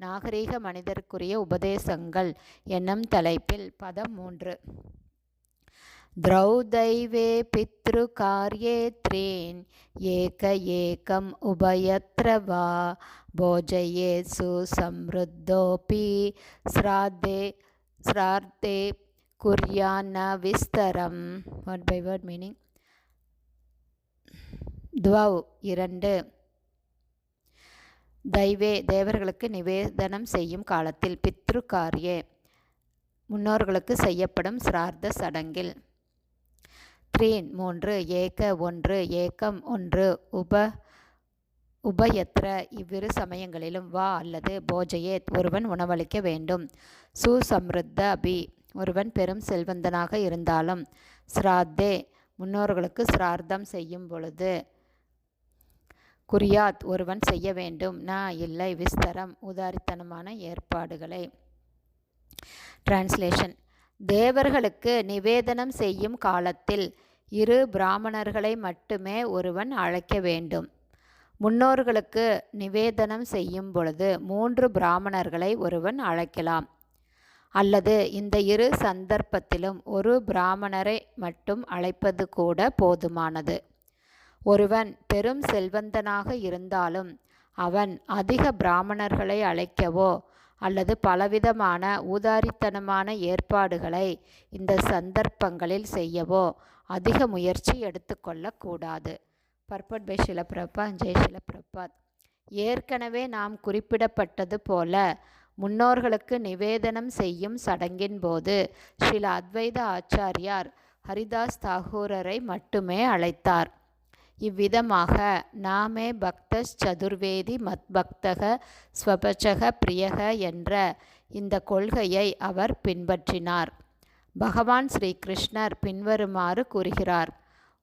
நாகரீக மனிதருக்குரிய உபதேசங்கள் என்னும் தலைப்பில் பதம் மூன்று द्रौदैवे पितृकार्ये त्रीन् एक एकम् उभयत्र वा भोजयेत् सुसमृद्धोऽपि श्राद्धे श्राद्धे कुर्यान्न विस्तरम् वर्ड् பை வேர்ட் மீனிங் துவவ் இரண்டு தெய்வே தேவர்களுக்கு நிவேதனம் செய்யும் காலத்தில் பித்ரு காரியே முன்னோர்களுக்கு செய்யப்படும் சிரார்த்த சடங்கில். த்ரீன் மூன்று ஏக ஒன்று ஏகம் ஒன்று உப உபயத்ர. இவ்விரு சமயங்களிலும் வா அல்லது போஜயேத் ஒருவன் உணவளிக்க வேண்டும். சுசம்ருத்த அபி ஒருவன் பெரும் செல்வந்தனாக இருந்தாலும் ஸ்ராத்தே முன்னோர்களுக்கு சிரார்த்தம் செய்யும் பொழுது குறியாத் ஒருவன் செய்ய வேண்டும். நான் இல்லை விஸ்தரம் உதாரித்தனமான ஏற்பாடுகளை. டிரான்ஸ்லேஷன் தேவர்களுக்கு நிவேதனம் செய்யும் காலத்தில் இரு பிராமணர்களை மட்டுமே ஒருவன் அழைக்க வேண்டும். முன்னோர்களுக்கு நிவேதனம் செய்யும் பொழுது மூன்று பிராமணர்களை ஒருவன் அழைக்கலாம். அல்லது இந்த இரு சந்தர்ப்பத்திலும் ஒரு பிராமணரை மட்டும் அழைப்பது கூட போதுமானது. ஒருவன் பெரும் செல்வந்தனாக இருந்தாலும் அவன் அதிக பிராமணர்களை அழைக்கவோ அல்லது பலவிதமான ஊதாரித்தனமான ஏற்பாடுகளை இந்த சந்தர்ப்பங்களில் செய்யவோ அதிக முயற்சி எடுத்துக்கொள்ளக்கூடாது பர்பட் பை ஷிலப்பிரபா ஜெய் ஷிலப்பிரபாத் ஏற்கனவே நாம் குறிப்பிடப்பட்டது போல முன்னோர்களுக்கு நிவேதனம் செய்யும் சடங்கின் போது சில அத்வைத ஆச்சாரியார் ஹரிதாஸ் தாகூரரை மட்டுமே அழைத்தார். இவ்விதமாக நாமே பக்தஸ் சதுர்வேதி மத்பக்தக ஸ்வபச்சக பிரியக என்ற இந்த கொள்கையை அவர் பின்பற்றினார். பகவான் ஸ்ரீ கிருஷ்ணர் பின்வருமாறு கூறுகிறார்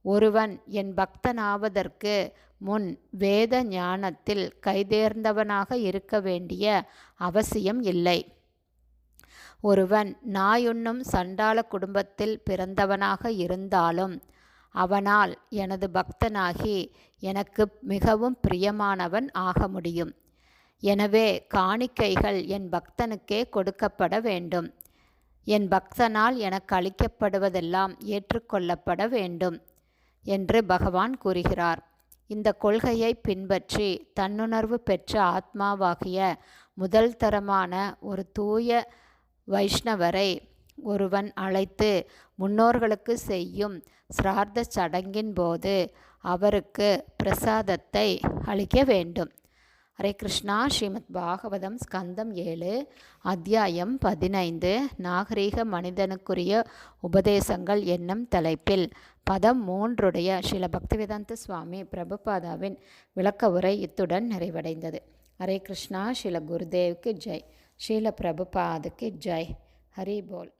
ஒருவன் என் பக்தனாவதற்கு முன் வேத ஞானத்தில் கைதேர்ந்தவனாக இருக்க வேண்டிய அவசியம் இல்லை. ஒருவன் நாயுண்ணும் சண்டாள குடும்பத்தில் பிறந்தவனாக இருந்தாலும் அவனால் எனது பக்தனாகி எனக்கு மிகவும் பிரியமானவன் ஆக முடியும். எனவே காணிக்கைகள் என் பக்தனுக்கே கொடுக்கப்பட வேண்டும். என் பக்தனால் எனக்கு அளிக்கப்படுவதெல்லாம் ஏற்றுக்கொள்ளப்பட வேண்டும் என்று பகவான் கூறுகிறார். இந்த கொள்கையை பின்பற்றி தன்னுணர்வு பெற்ற ஆத்மாவாகிய முதல் தரமான ஒரு தூய வைஷ்ணவரை ஒருவன் அழைத்து முன்னோர்களுக்கு செய்யும் சிரார்த்த சடங்கின் போது அவருக்கு பிரசாதத்தை அளிக்க வேண்டும். ஹரே கிருஷ்ணா. ஸ்ரீமத் பாகவதம் ஸ்கந்தம் ஏழு அத்தியாயம் பதினைந்து. நாகரீக மனிதனுக்குரிய உபதேசங்கள் என்னும் தலைப்பில் பதம் மூன்றுடைய ஸ்ரீல பக்திவேதாந்த சுவாமி பிரபுபாதாவின் விளக்க உரை இத்துடன் நிறைவடைந்தது. ஹரே கிருஷ்ணா. ஸ்ரீல குருதேவுக்கு ஜெய். ஸ்ரீல பிரபுபாதுக்கு ஜெய். ஹரி போல்.